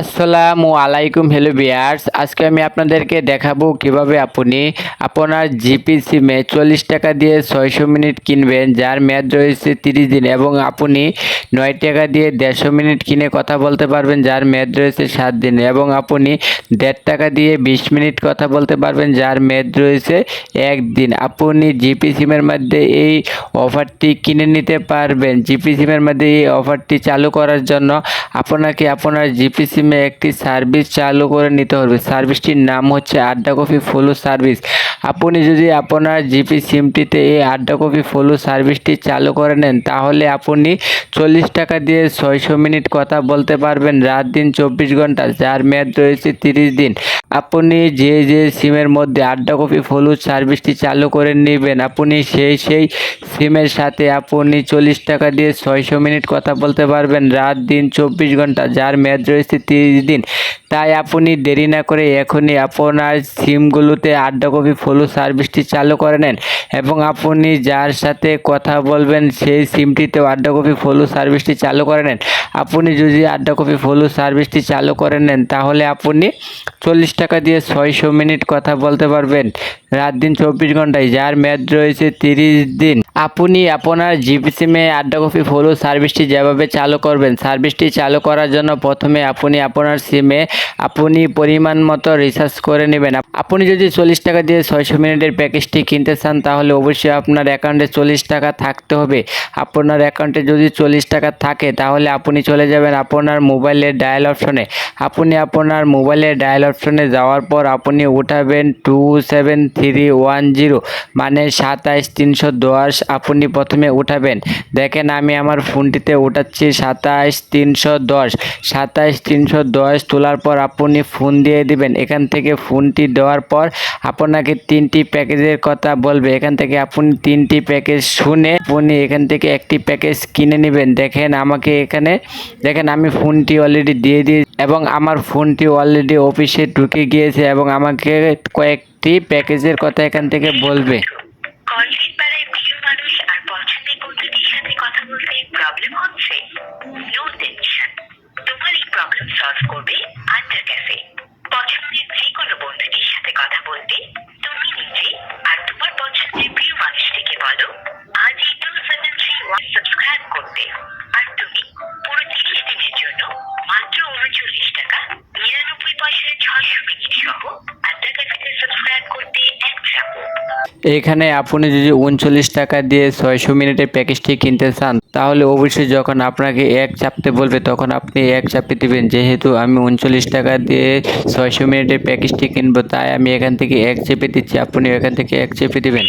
আসসালামু আলাইকুম হ্যালো বিয়ার্স আজকে আমি আপনাদেরকে দেখাবো কীভাবে আপনি আপনার জিপি সিমে চল্লিশ টাকা দিয়ে ছয়শো মিনিট কিনবেন, যার মেয়াদ রয়েছে তিরিশ দিন এবং আপনি নয় টাকা দিয়ে দেড়শো মিনিট কিনে কথা বলতে পারবেন, যার মেয়াদ রয়েছে সাত দিন এবং আপনি দেড় টাকা দিয়ে বিশ মিনিট কথা বলতে পারবেন, যার মেয়াদ রয়েছে একদিন আপনি জিপি সিমের মধ্যে এই অফারটি কিনে নিতে পারবেন। জিপি সিমের মধ্যে এই অফারটি চালু করার জন্য আপনাকে আপনার জিপি সিমে একটি সার্ভিস চালু করে নিতে হবে। সার্ভিসটির নাম হচ্ছে আড্ডা কফি ফলো সার্ভিস। আপনি যদি আপনার জিপি সিমটিতে এই আড্ডা কফি ফলো সার্ভিসটি চালু করে নেন, তাহলে আপনি চল্লিশ টাকা দিয়ে ছয়শো মিনিট কথা বলতে পারবেন। রাত দিন চব্বিশ ঘণ্টা, যার মেয়াদ রয়েছে তিরিশ দিন। আপনি যে যে সিমের মধ্যে আড্ডা কপি হলুদ সার্ভিসটি চালু করে নেবেন, আপনি সেই সেই সিমের সাথে আপনি চল্লিশ টাকা দিয়ে ছয়শো মিনিট কথা বলতে পারবেন। রাত দিন চব্বিশ ঘণ্টা, যার মেয়াদ রয়েছে তিরিশ দিন। তাই আপনি দেরি না করে এখনই আপনার সিমগুলোতে আড্ডা কপি ফলো সার্ভিসটি চালু করে নেন এবং আপনি যার সাথে কথা বলবেন, সেই সিমটিতেও আড্ডা কপি ফলো সার্ভিসটি চালু করে নেন। আপনি যদি আড্ডা কপি ফলো সার্ভিসটি চালু করে নেন, তাহলে আপনি চল্লিশ টাকা দিয়ে ছয়শো মিনিট কথা বলতে পারবেন। রাত দিন চব্বিশ ঘন্টায়, যার মেয়াদ রয়েছে তিরিশ দিন। আপনি আপনার জিপি সিমে আড্ডা কপি ফলো সার্ভিসটি যেভাবে চালু করবেন, সার্ভিসটি চালু করার জন্য প্রথমে আপনি আপনার সিমে আপনি পরিমাণ মতো রিচার্জ করে নেবেন। আপনি যদি চল্লিশ টাকা দিয়ে ছয়শো মিনিটের প্যাকেজটি কিনতে চান, তাহলে অবশ্যই আপনার অ্যাকাউন্টে চল্লিশ টাকা থাকতে হবে। আপনার অ্যাকাউন্টে যদি চল্লিশ টাকা থাকে, তাহলে আপনি চলে যাবেন আপনার মোবাইলের ডায়াল অপশনে আপনি আপনার মোবাইলের ডায়াল অপশনে যাওয়ার পর আপনি উঠাবেন two seven three one zero মানে সাতাইশ তিনশো দশ আপনি প্রথমে উঠাবেন। দেখেন আমি আমার ফোনটিতে উঠাচ্ছি সাতাইশ তিনশো দশ। সাতাইশ তিনশো দশ তোলার পর আপনি ফোন দিয়ে দিবেন। এখান থেকে ফোনটি দেওয়ার পর আপনাকে তিনটি প্যাকেজের কথা বলবে। এখান থেকে আপনি তিনটি প্যাকেজ শুনে আপনি এখান থেকে একটি প্যাকেজ কিনে নেবেন। দেখেন আমাকে এখানে, দেখেন আমি ফোনটি অলরেডি দিয়ে দিয়ে এবং আমার ফোনটি অলরেডি অফিসে ঢুকে গিয়েছে এবং আমাকে কয়েকটি প্যাকেজের কথা এখান থেকে বলবে। মানুষ আর পছন্দের সাথে কথা বলতে প্রবলেম হচ্ছে? নো টেনশন তোমার এই প্রবলেম সলভ করবে আন্ডার ক্যাফে পছন্দের যে কোনো এখানে আপনি যদি উনচল্লিশ টাকা দিয়ে ছয়শো মিনিটের প্যাকেজটি কিনতে চান, তাহলে অবশ্যই যখন আপনাকে এক চাপতে বলবে, তখন আপনি এক চাপে দেবেন। যেহেতু আমি উনচল্লিশ টাকা দিয়ে ছয়শো মিনিটের প্যাকেজটি কিনবো, তাই আমি এখান থেকে এক চেপে দিচ্ছি। আপনি এখান থেকে এক চেপে দিবেন।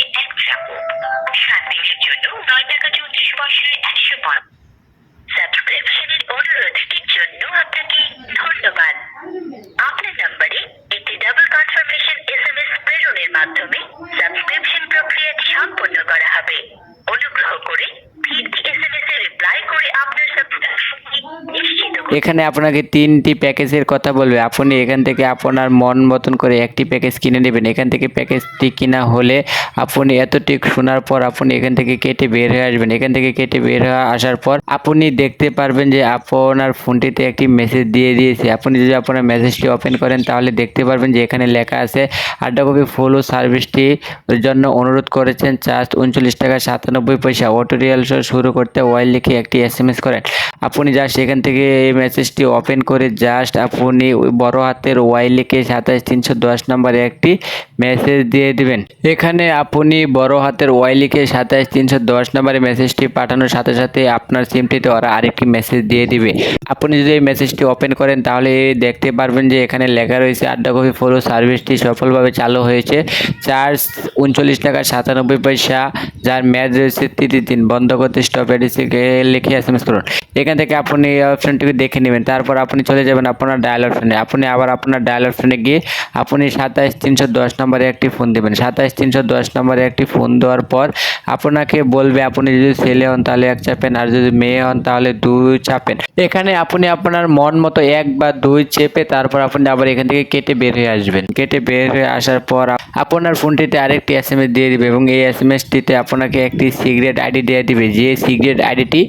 এখানে আপনাকে তিনটি প্যাকেজের কথা বলবে। আপনি এখান থেকে আপনার মন মতন করে একটি প্যাকেজ কিনে নেবেন। এখান থেকে প্যাকেজটি কিনা হলে আপনি এতটি শোনার পর আপনি এখান থেকে কেটে বের হয়ে আসবেন। এখান থেকে কেটে বের হয়ে আসার পর আপনি দেখতে পারবেন যে আপনার ফোনটিতে একটি মেসেজ দিয়ে দিয়েছে। আপনি যদি আপনার মেসেজটি ওপেন করেন তাহলে দেখতে পারবেন যে এখানে লেখা আছে আড্ডা কপি ফলো সার্ভিসটি জন্য অনুরোধ করেছেন চার্জ উনচল্লিশ টাকা সাতানব্বই পয়সা। অটো রিয়ালস শুরু করতে ওয়াইল লিখে একটি এস এম এস করেন। আপনি জাস্ট এখান থেকে মেসেজটি ওপেন করে জাস্ট আপনি বড় হাতের ওয়াই লিখে সাতাশ, তিনশো দশ নম্বরে একটি মেসেজ দিয়ে দিবেন। এখানে আপনি বড় হাতের ওয়াই লিখে সাতাশ, তিনশো দশ নম্বরে মেসেজটি পাঠানোর সাথে সাথে আপনার সিমটিতে ওরা আরেকটি মেসেজ দিয়ে দিবে। আপনি যদি এই মেসেজটি ওপেন করেন তাহলে দেখতে পারবেন যে এখানে লেখা রয়েছে আড্ডা কফি ফলো সার্ভিসটি সফলভাবে চালু হয়েছে। চার্জ উনচল্লিশ টাকা সাতানব্বই পয়সা, যার মেয়াদ রয়েছে তিরিশ দিন। বন্ধ করতে স্টপ এডিসিকে লিখে এস এম এস করুন। এখান থেকে আপনি অপশনটিকে দেখে নেবেন। তারপর আপনি চলে যাবেন আপনার ডায়াল অপশনে আপনি আবার আপনার ডায়াল অপশনে গিয়ে আপনি সাতাইশ তিনশো দশ নম্বরে একটি ফোন দেবেন। সাতাইশ তিনশো দশ নম্বরে একটি ফোন দেওয়ার পর আপনাকে বলবে, আপনি যদি ছেলে হন তাহলে এক চাপেন, আর যদি মেয়ে হন তাহলে দুই চাপেন। এখানে আপনি আপনার মন মতো এক বা দুই চেপে তারপর আপনি আবার এখান থেকে কেটে বের হয়ে আসবেন। কেটে বের হয়ে আসার পর আপনার ফোনটিতে আরেকটি এস এম এস দিয়ে দিবে এবং এই এস এম এসটিতে আপনাকে একটি সিক্রেট আইডি দিয়ে দিবে। যে সিক্রেট আইডিটি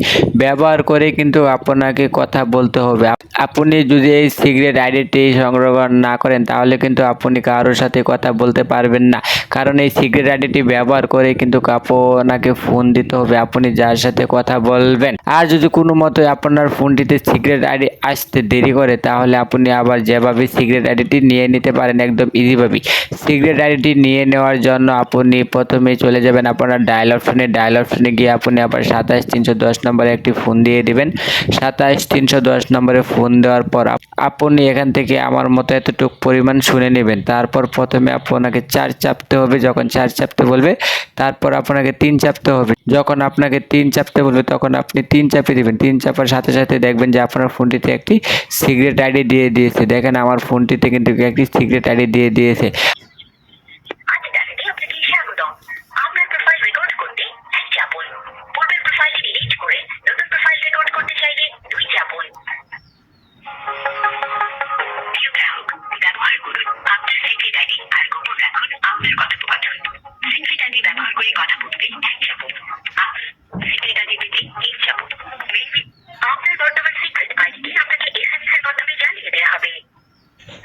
ব্যবহার করে কিন্তু আপনাকে কথা বলতে হবে। আপনি যদি এই সিক্রেট আইডিটি সংগ্রহ না করেন, তাহলে কিন্তু আপনি কারোর সাথে কথা বলতে পারবেন না। কারণ এই সিক্রেট আইডিটি ব্যবহার করে কিন্তু আপনাকে ফোন দিতে হবে। আপনি যার সাথে কথা বলবেন। আর যদি কোনো মতে আপনার ফোনটিতে সিক্রেট আইডি আসতে দেরি করে, তাহলে আপনি আবার যেভাবে সিক্রেট আইডিটি নিয়ে নিতে পারেন একদম ইজিভাবেই সিক্রেট আইডিটি নিয়ে নেওয়ার জন্য আপনি প্রথমে চলে যাবেন আপনার ডায়াল অপশনে ডায়াল অপশনে গিয়ে আপনি আবার সাতাশ তিনশো দশ নম্বরে একটি ফোন দিয়ে দিবেন। সাতাশ তিনশো দশ নম্বরে ফোন দেওয়ার পর আপনি এখান থেকে আমার মতো এতটুক পরিমাণ শুনে নেবেন। তারপর প্রথমে আপনাকে চার চাপতে হবে, যখন চার চাপতে বলবে, তারপর আপনাকে তিন চাপতে হবে। যখন আপনাকে তিন চাপতে বলবে, তখন আপনি তিন চাপে দিবেন। তিন চাপার সাথে সাথে দেখবেন যে আপনার ফোনটিতে একটি সিক্রেট আইডি দিয়ে দিয়েছে। দেখেন আমার ফোনটিতে কিন্তু একটি সিক্রেট আইডি দিয়ে দিয়েছে।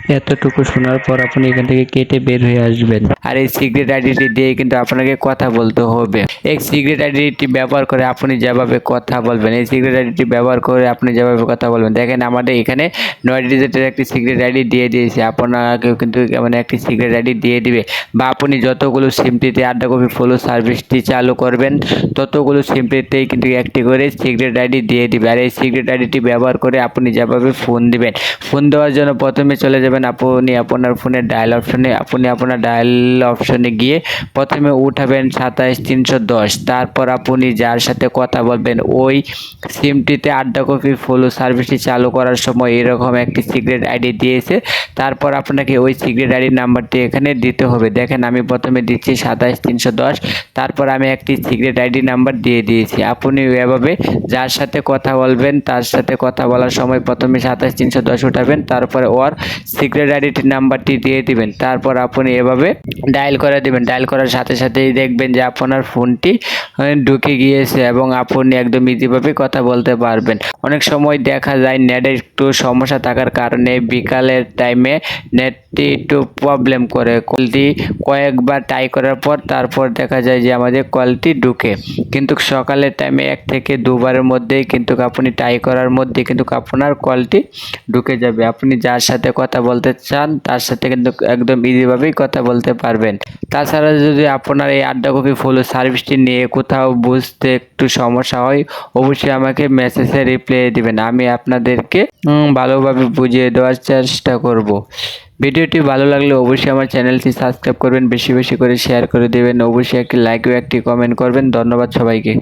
এতটুকু শোনার পর আপনি এখান থেকে কেটে বের হয়ে আসবেন। আর এই সিক্রেট আইডিটি দিয়ে কিন্তু আপনাকে কথা বলতে হবে। এই সিক্রেট আইডিটি ব্যবহার করে আপনি যেভাবে কথা বলবেন, এই সিক্রেট আইডিটি ব্যবহার করে আপনি যেভাবে কথা বলবেন, দেখেন আমাদের এখানে নয় ডিজিটের একটি সিক্রেট আইডি দিয়ে দিয়েছে, আপনাকেও কিন্তু মানে একটি সিক্রেট আইডি দিয়ে দিবে। বা আপনি যতগুলো সিমটিতে আড্ডা কপি ফলো সার্ভিসটি চালু করবেন, ততগুলো সিমটিতেই কিন্তু একটি করে সিক্রেট আইডি দিয়ে দিবে। আর এই সিক্রেট আইডিটি ব্যবহার করে আপনি যেভাবে ফোন দিবেন ফোন দেওয়ার জন্য প্রথমে চলে যাবেন আপনি আপনার ফোনের ডায়াল অপশনে আপনি আপনার ডায়াল অপশনে গিয়ে প্রথমে উঠাবেন সাতাইশ তিনশো দশ। তারপর আপনি যার সাথে কথা বলবেন, ওই সিমটিতে আড্ডা কপি ফলো সার্ভিসটি চালু করার সময় এরকম একটি সিক্রেট আইডি দিয়েছে। তারপর আপনাকে ওই সিক্রেট আইডি নাম্বারটি এখানে দিতে হবে। দেখেন আমি প্রথমে দিচ্ছি সাতাইশ তিনশো দশ, তারপর আমি একটি সিক্রেট আইডি নাম্বার দিয়ে দিয়েছি। আপনি এভাবে যার সাথে কথা বলবেন, তার সাথে কথা বলার সময় প্রথমে সাতাশ তিনশো দশ উঠাবেন, তারপরে ওর সিক্রেট আইডিটির নাম্বারটি দিয়ে দিবেন। তারপর আপনি এভাবে ডায়াল করে দিবেন, ডায়াল করার সাথে সাথেই দেখবেন যে আপনার ফোনটি ঢুকে গিয়েছে এবং আপনি একদম ইজিভাবে কথা বলতে পারবেন। অনেক সময় দেখা যায় নেটের একটু সমস্যা থাকার কারণে বিকালের টাইমে নেটটি একটু প্রবলেম করে। কলটি কয়েকবার ট্রাই করার পর তারপর দেখা যায় যে আমাদের কলটি ঢুকে। কিন্তু সকালের টাইমে এক থেকে দুবারের মধ্যেই কিন্তু আপনি ট্রাই করার মধ্যে কিন্তু আপনার কলটি ঢুকে যাবে। আপনি যার সাথে কথা বলতে চান, তার সাথে কিন্তু একদম ইজিভাবেই কথা বলতে পারবেন। তাছাড়া যদি আপনার এই আড্ডা কপি ফুল সার্ভিসটি নিয়ে কোথাও বুঝতে একটু সমস্যা হয়, অবশ্যই আমাকে মেসেজে রিপ্লাই দেবেন। আমি আপনাদেরকে ভালোভাবে বুঝিয়ে দেওয়ার চেষ্টা করব। ভিডিওটি ভালো লাগলে অবশ্যই আমার চ্যানেলটি সাবস্ক্রাইব করবেন, বেশি বেশি করে শেয়ার করে দেবেন। অবশ্যই একটি লাইক ও একটি কমেন্ট করবেন। ধন্যবাদ সবাইকে।